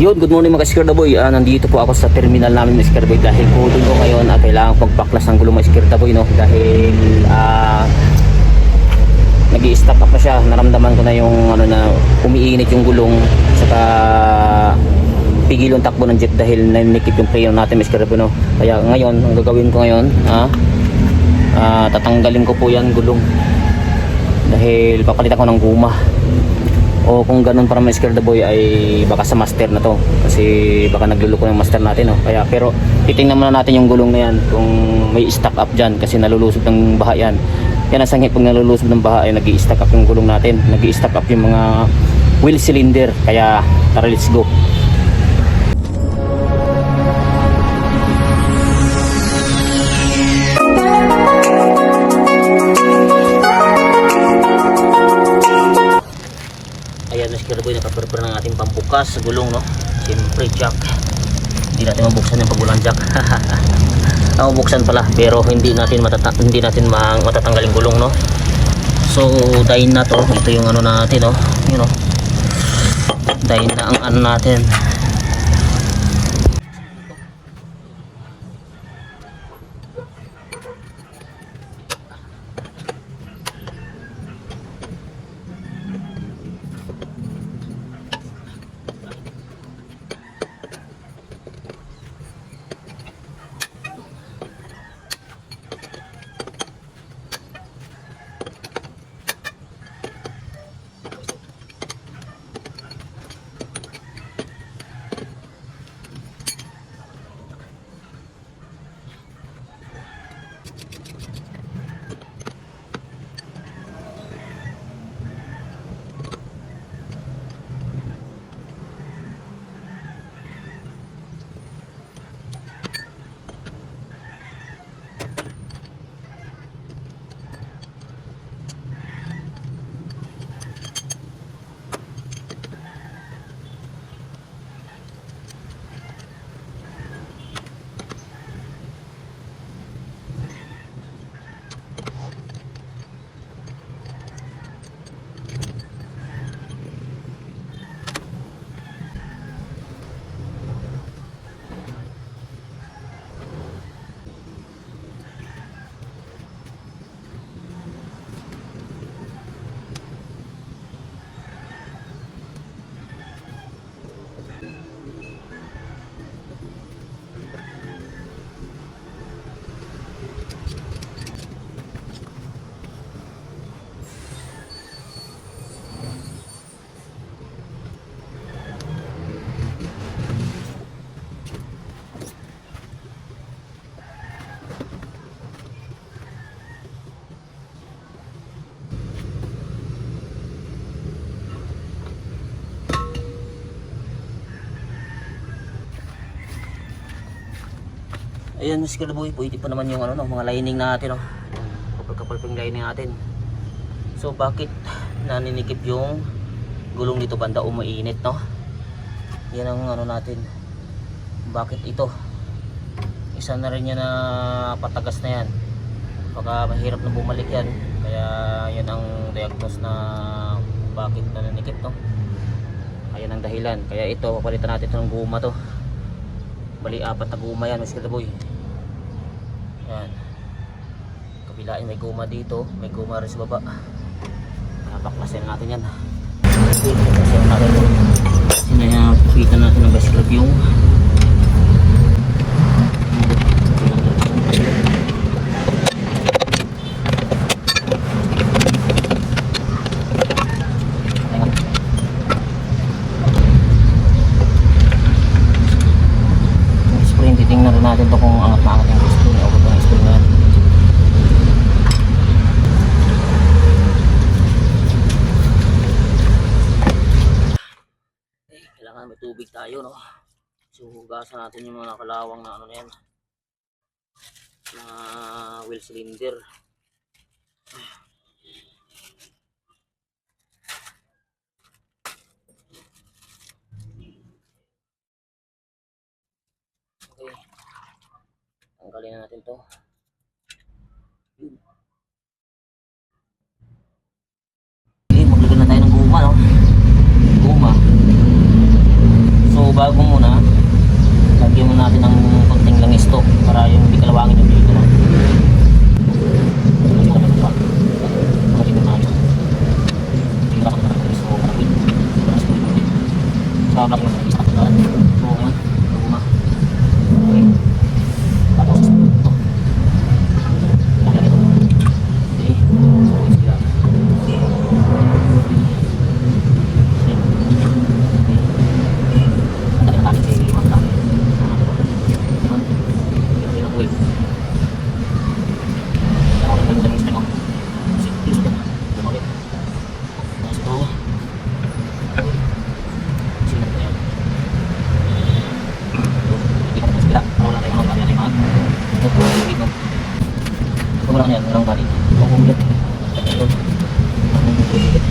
Yun, good morning mga Skirda Boy. Ah, nandito po ako sa terminal namin mga Skirda Boy dahil po ko ngayon at kailangan pagpaklas ng gulong mga Skirda Boy no dahil ah nag stop up na siya. Naramdaman ko na yung ano na umiinit yung gulong saka pigil yung takbo ng jeep dahil nanikip yung prayer natin mga Skirda Boy no. Kaya ngayon, ang gagawin ko ngayon, ah, ah, tatanggalin ko po yan gulong dahil papalitan ko ng guma o kung ganun para may scare the boy ay baka sa master na to. Kasi baka nagluluko yung master natin no? kaya pero titingnan muna natin yung gulong na yan kung may stock up dyan kasi nalulusob ng baha yan. Yan ang sangit pag nalulusob ng baha ay nag stock up yung gulong natin. Nag stock up yung mga wheel cylinder. Kaya tara let's go Ayan, Miss Kirboy, nakaprepare ng ating pambukas sa gulong, no? Siyempre, jack. Hindi natin mabuksan yung pagulang jack. ah, mabuksan pala, pero hindi natin matata hindi natin ma matatanggal yung gulong, no? So, dahil na to. Ito yung ano natin, no? Yun, no? Dahil na ang ano natin. Ayan, Miss Kirboy, pwede pa naman yung ano, no, mga lining natin, no? Kapal-kapal pa yung lining natin. So, bakit naninikip yung gulong dito banda umainit, no? Yan ang ano natin. Bakit ito? Isa na rin yan na patagas na yan. Baka mahirap na bumalik yan. Kaya yan ang diagnose na bakit nananikip, no? Ayan ang dahilan. Kaya ito, papalitan natin ito ng guma to. Bali, apat na guma yan, Miss Boy. Yan. Kabilain may guma dito, may guma rin sa baba. Napaklasin natin yan. Paklasin natin. Sinayapitan natin ng best club yung Yung spring, titingnan rin natin to kung angat na angat yung spring. Abot ng spring na yan. Eh, kailangan may tubig tayo, no? So, hugasan natin yung mga kalawang na ano na yan. Na wheel cylinder. Okay. Tanggalin na natin to. Maglagay na tayo ng guma, no? bago muna. Lagyan mo natin ng konting lang stock para yung hindi kalawangin yung bigo Wala yan, walang balik. Makulit. Makulit.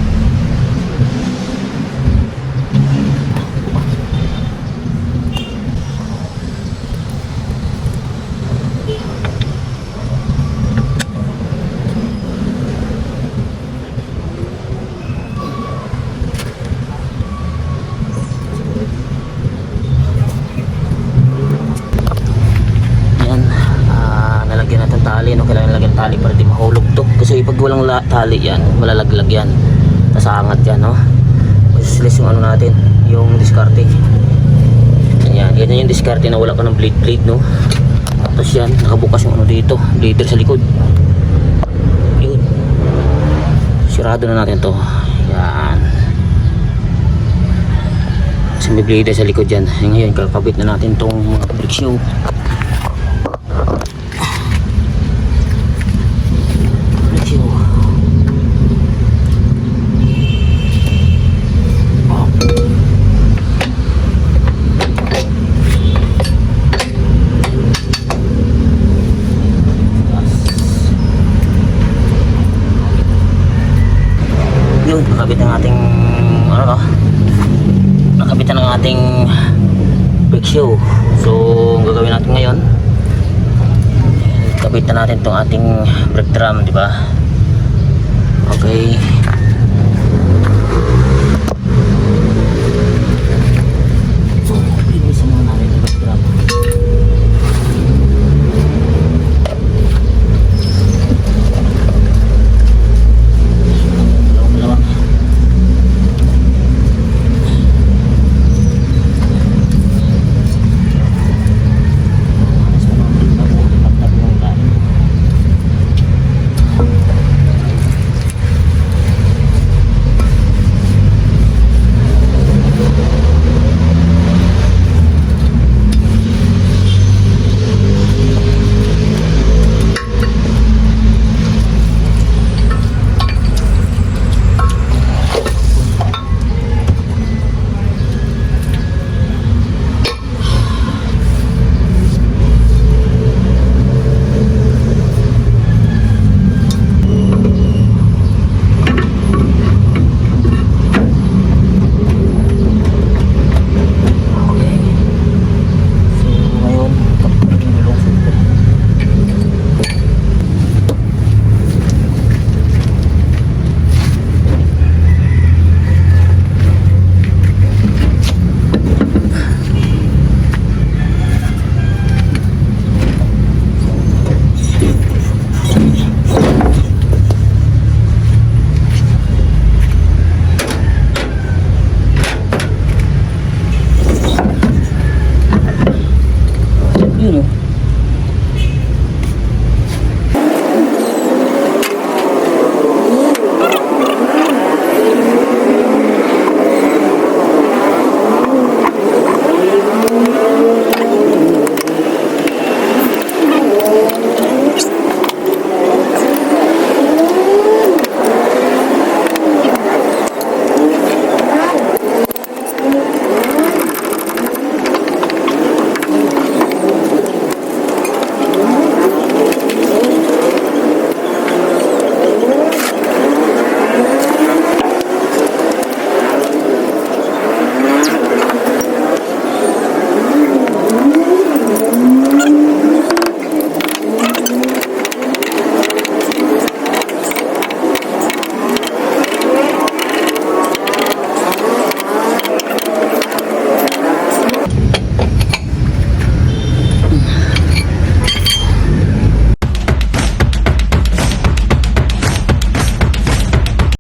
Yan, ah, nalagyan natin lagyan tali para di mahulog to. Kasi pag walang la- tali yan, malalaglag yan. Nasangat yan, no? Useless yung ano natin, yung diskarte. Yan, yan yung diskarte na wala ka ng blade blade, no? Tapos yan, nakabukas yung ano dito, blader sa likod. Yun. Sirado na natin to. Yan. Kasi may blader sa likod yan. Ngayon, kakabit na natin tong mga brake shoe. Brake shoe. Yun, nakabit ang ating ano no? Nakabit na ang ating brake shoe. So, ang gagawin natin ngayon, kabit na natin tong ating brake drum, di ba? Okay.